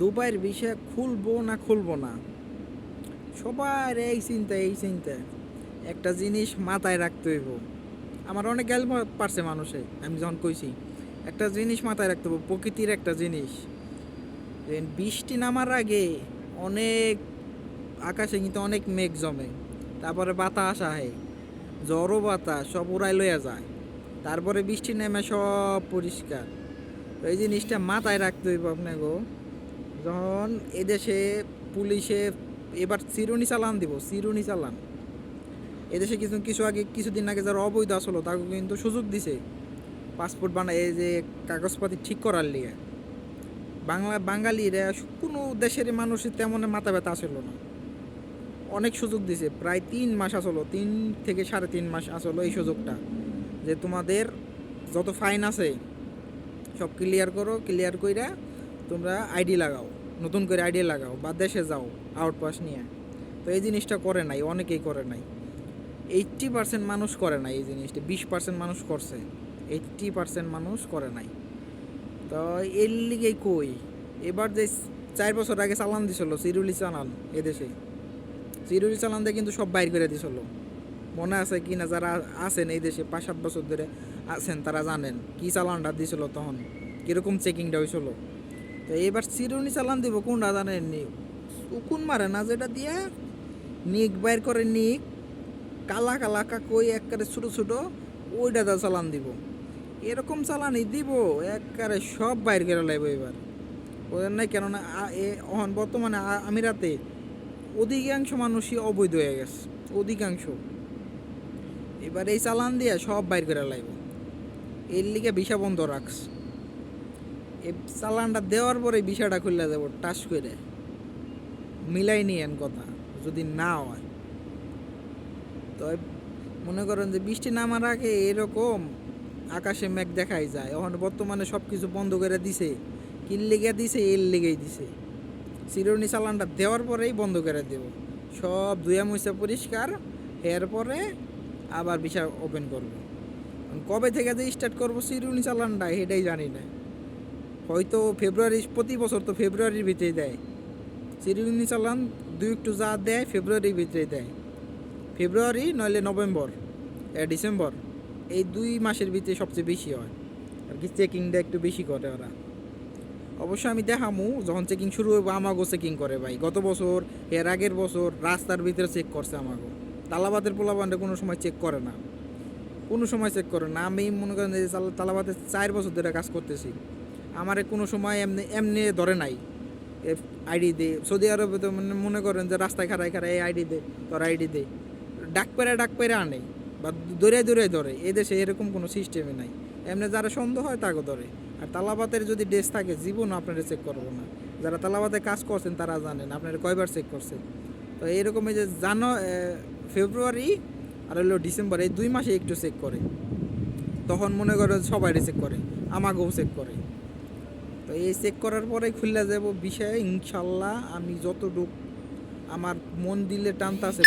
দুবাইয়ের বিষয়ে খুলবো না খুলবো না। সবার এই চিন্তা এই চিন্তা। একটা জিনিস মাথায় রাখতে হইব। আমার অনেক গেল পারছে মানুষে, আমি যখন কইছি, একটা জিনিস মাথায় রাখতে হইব, প্রকৃতির একটা জিনিস। বৃষ্টি নামার আগে অনেক আকাশে কিন্তু অনেক মেঘ জমে, তারপরে বাতাস আহে ঝড়ো বাতাস, সব উড়াই লইয়া যায়। তারপরে বৃষ্টি নেমে সব পরিষ্কার। এই জিনিসটা মাথায় রাখতে হইব আপনাকে যখন এদেশে পুলিশে এবার চিরুনি চালান দিব চিরুনি চালান। এদেশে কিছু কিছু আগে, কিছুদিন আগে যারা অবৈধ আসলো, তাকে কিন্তু সুযোগ দিছে পাসপোর্ট বানায় এই যে কাগজপাতি ঠিক করার লিগে। বাংলা, বাঙালিরা কোনো দেশের মানুষের তেমন মাথা ব্যথা আসলো না। অনেক সুযোগ দিছে, প্রায় তিন মাস আসলো, তিন থেকে সাড়ে তিন মাস আসলো এই সুযোগটা, যে তোমাদের যত ফাইন আছে সব ক্লিয়ার করো ক্লিয়ার কইরা তোমরা আইডি লাগাও, নতুন করে আইডি লাগাও বা দেশে যাও আউটপাস নিয়ে। তো এই জিনিসটা করে নাই, অনেকেই করে নাই। এইট্টি পার্সেন্ট মানুষ করে নাই এই জিনিসটা, বিশ পার্সেন্ট মানুষ করছে এইট্টি পার্সেন্ট মানুষ করে নাই। তো এর লিগেই কই? এবার যে চার বছর আগে চালান দিছিল চিরুলি চালান এদেশে। চিরুলি চালান দিয়ে কিন্তু সব বাইর করে দিছিল। মনে আছে কি না যারা আছেন এই দেশে পাঁচ সাত বছর ধরে আছেন তারা জানেন কি চালানটা দিছিল তখন, কীরকম চেকিংটা হয়েছিল তো এবার চিরুনি চালান দিব কোনটা জানেন নি উকুন মারে না, যেটা দিয়া নিক বাইর করে নিক। কালা কালা কাকই একবারে ছোটো ছোটো, ওইটা দা চালান দিব। এরকম চালানি দিব একবারে সব বাইর করে লাইব এবার। ওদের নাই কেননা, আ- এ, অহন বর্তমানে আমিরাতে অধিকাংশ মানুষই অবৈধ হয়ে গেছে, অধিকাংশ। এবার এই চালান দিয়ে সব বাইর করে লাইব। এর লিগে ভিসা বন্ধ রাখস এই চালানটা দেওয়ার পরে ভিসাটা খুলে যাব, টাস করে। মিলাই নিয়েন কথা, যদি না হয়। তো মনে করেন যে বৃষ্টি নামার আগে এরকম আকাশে মেঘ দেখাই যায়। এখন বর্তমানে সব কিছু বন্ধ করে দিছে। কিল লেগে দিছে এর লেগেই দিছে। চিরুনি চালানটা দেওয়ার পরেই বন্ধ করে দেব। সব ধুয়া মুছা পরিষ্কার এর পরে আবার ভিসা ওপেন করব। কবে থেকে যে স্টার্ট করব চিরুনি চালানটা, সেটাই জানি না। হয়তো ফেব্রুয়ারি, প্রতি বছর তো ফেব্রুয়ারির ভিতরেই দেয়। চিরুনি চালান, দুই একটু যা দেয়, ফেব্রুয়ারির ভিতরে দেয়। ফেব্রুয়ারি নইলে নভেম্বর ডিসেম্বর, এই দুই মাসের ভিতরে সবচেয়ে বেশি হয়। আর কি চেকিংটা একটু বেশি করে ওরা। অবশ্য আমি দেখামু, যখন চেকিং শুরু হইব আমাগো চেকিং করে ভাই। গত বছর, এর আগের বছর, রাস্তার ভিতরে চেক করছে আমাগো তালাবাদের পোলাবান্ডে কোনো সময় চেক করে না। কোনো সময় চেক করে না। আমি মনে করেন তালাবাদের চার বছর ধরে কাজ করতেছি। আমারে কোনো সময় এমনি এমনি ধরে নাই। আইডি দে। সৌদি আরবে তো মানে মনে করেন যে রাস্তায় খারাই খারাই এই আইডি দে, তোর আইডি দে। ডাক পেরে ডাক পেরে আনে বা দৌড়ে দৌড়ে ধরে। এই দেশে এরকম কোনো সিস্টেমে নাই। এমনি যারা সন্দেহ হয় তাকে ধরে। আর তালাবাতের যদি ড্রেস থাকে জীবন আপনারা চেক করব না। যারা তালাবাতে কাজ করছেন তারা জানেন, আপনারা কয়বার চেক করছেন তো এইরকম এই যে জানো ফেব্রুয়ারি আর হলো ডিসেম্বর এই দুই মাসে একটু চেক করে। তখন মনে করো সবাই চেক করে, আমাকেও চেক করে। তো এই চেক করার পরে খুললে যাব বিষয়ে, ইনশাল্লাহ আমি যতটুক আমার মন দিলে টানতে আছে।